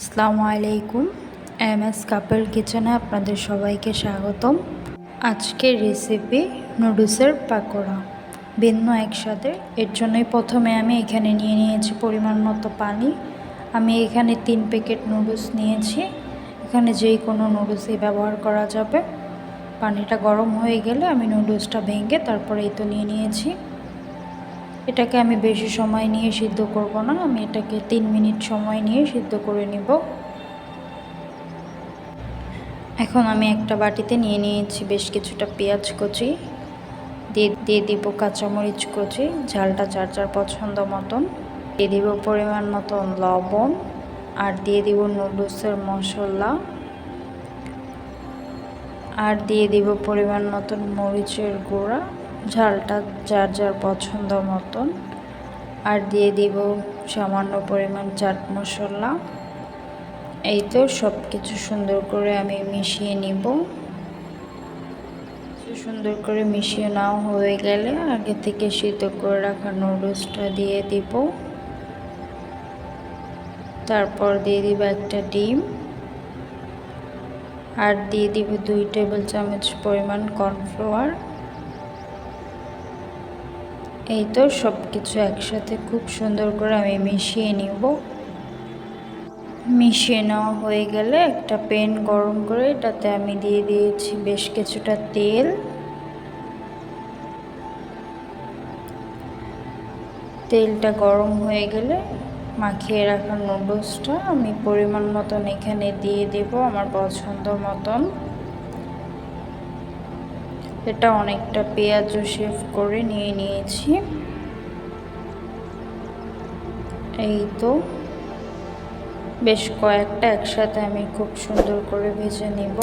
আসসালামু আলাইকুম। M S couple কিচেনে আপনাদের সবাইকে স্বাগতম। আজকের রেসিপি নুডলসের পাকোড়া। ভিন্ন একসাথে। এর জন্যই প্রথমে আমি এখানে নিয়ে নিয়েছি পরিমাণ মতো পানি। আমি এখানে তিন প্যাকেট নুডলস নিয়েছি। এখানে যেই কোনো নুডলসই ব্যবহার করা যাবে। পানিটা গরম হয়ে গেলে আমি নুডলসটা ভেঙে তারপরে এই তো নিয়ে নিয়েছি। এটাকে আমি বেশি সময় নিয়ে সিদ্ধ করব না, আমি এটাকে তিন মিনিট সময় নিয়ে সিদ্ধ করে নিব। এখন আমি একটা বাটিতে নিয়ে নিয়েছি বেশ কিছুটা পেঁয়াজ কচি, দিয়ে দিয়ে দিব কাঁচামরিচ কচি, ঝালটা যার যার পছন্দ মতন। দিয়ে দিব পরিমাণ মতন লবণ, আর দিয়ে দিব নুডলসের মশলা। আর দিয়ে দিব পরিমাণ মতন মরিচের গুঁড়া। ঝালটা যার যার পছন্দ মতন। আর দিয়ে দিব সামান্য পরিমাণ চাট মশলা। এই তো সব কিছু সুন্দর করে আমি মিশিয়ে নিব। সুন্দর করে মিশিয়ে নেওয়া হয়ে গেলে আগে থেকে সিদ্ধ করে রাখা নুডলসটা দিয়ে দিব। তারপর দিয়ে দিব একটা ডিম। আর দিয়ে দিব দুই টেবিল চামচ পরিমাণ কর্নফ্লাওয়ার। এই তো সব কিছু একসাথে খুব সুন্দর করে আমি মিশিয়ে নিব। মিশিয়ে নেওয়া হয়ে গেলে একটা প্যান গরম করে এটাতে আমি দিয়ে দিয়েছি বেশ কিছুটা তেল। তেলটা গরম হয়ে গেলে মাখিয়ে রাখা নুডলসটা আমি পরিমাণ মতন এখানে দিয়ে দেব আমার পছন্দ মতন। এটা অনেকটা পেঁয়াজও শেভ করে নিয়ে নিয়েছি। এই তো। বেশ কয়েকটা একসাথে আমি খুব সুন্দর করে ভেজে নিব।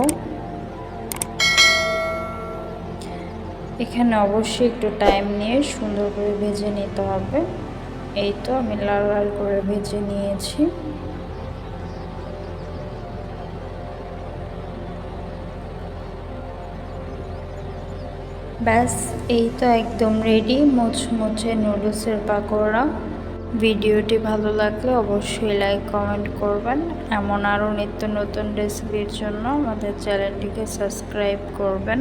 এখানে অবশ্যই একটু টাইম নিয়ে সুন্দর করে ভেজে নিতে হবে। এই তো আমি লাল লাল করে ভেজে নিয়েছি। ব্যাস, এই তো একদম রেডি মুচমুচে নুডলসের পাকোড়া। ভিডিওটি ভালো লাগলে অবশ্যই লাইক কমেন্ট করবেন। এমন আরও নিত্য নতুন রেসিপির জন্য আমাদের চ্যানেলটিকে সাবস্ক্রাইব করবেন।